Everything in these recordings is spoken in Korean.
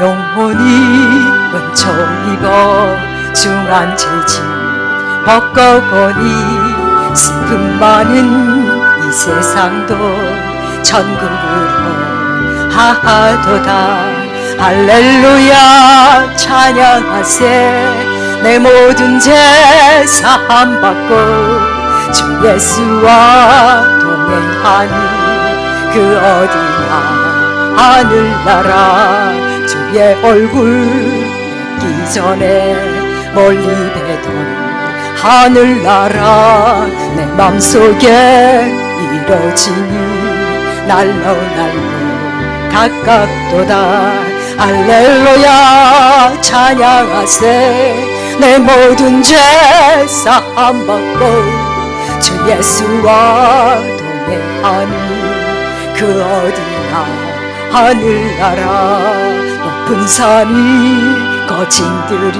영혼이 은총 입어 중한 죄짐 벗고보니 슬픔 많은 이 세상도 천국으로 하하도다. 할렐루야 찬양하세. 내 모든 죄 사함 받고 주 예수와 동행하니 그 어디나 하늘나라 주의 얼굴. 뵙기 전에 멀리 뵈던 하늘나라 내 맘속에 이뤄지니 날로 날로 가깝도다. 할렐루야 찬양하세. 내 모든 죄 사함 받고 주 예수와 동행하니 그 어디나 하늘나라 높은 산이 거친 들이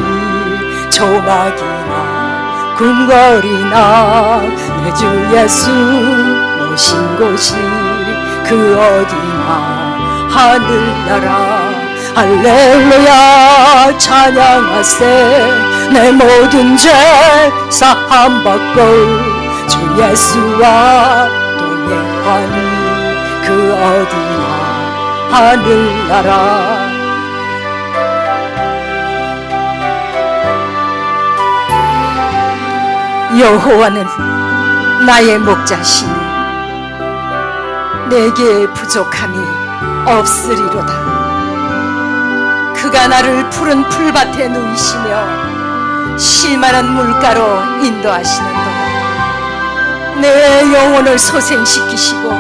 조막이나 궁궐이나 내주 예수 오신 곳이 그 어디나 하늘나라. 할렐루야 찬양하세. 내 모든 죄 사함 받고 주 예수와 동행하니 그 어디나 하늘나라. 여호와는 나의 목자시니 내게 부족함이 없으리로다. 그가 나를 푸른 풀밭에 누이시며 실만한 물가로 인도하시는도다 내 영혼을 소생시키시고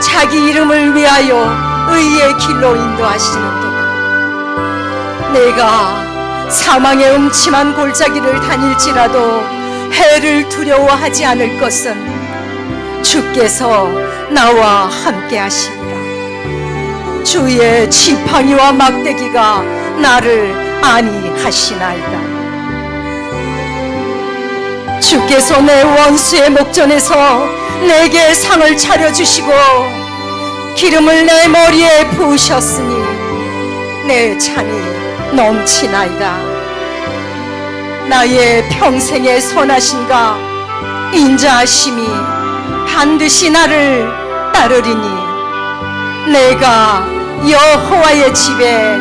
자기 이름을 위하여 의의 길로 인도하시는 도다 내가 사망의 음침한 골짜기를 다닐지라도 해를 두려워하지 않을 것은 주께서 나와 함께 하시니라. 주의 지팡이와 막대기가 나를 안위하시나이다. 주께서 내 원수의 목전에서 내게 상을 차려주시고 기름을 내 머리에 부으셨으니 내 찬이 넘치나이다. 나의 평생의 선하신가 인자하심이 반드시 나를 따르리니 내가 여호와의 집에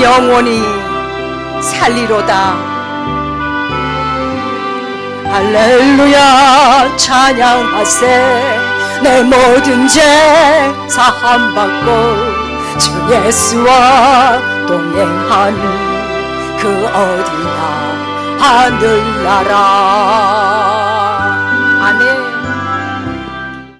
영원히 살리로다. 할렐루야 찬양하세 내 모든 죄 사함 받고 주 예수와 동행하니 그 어디나 하늘나라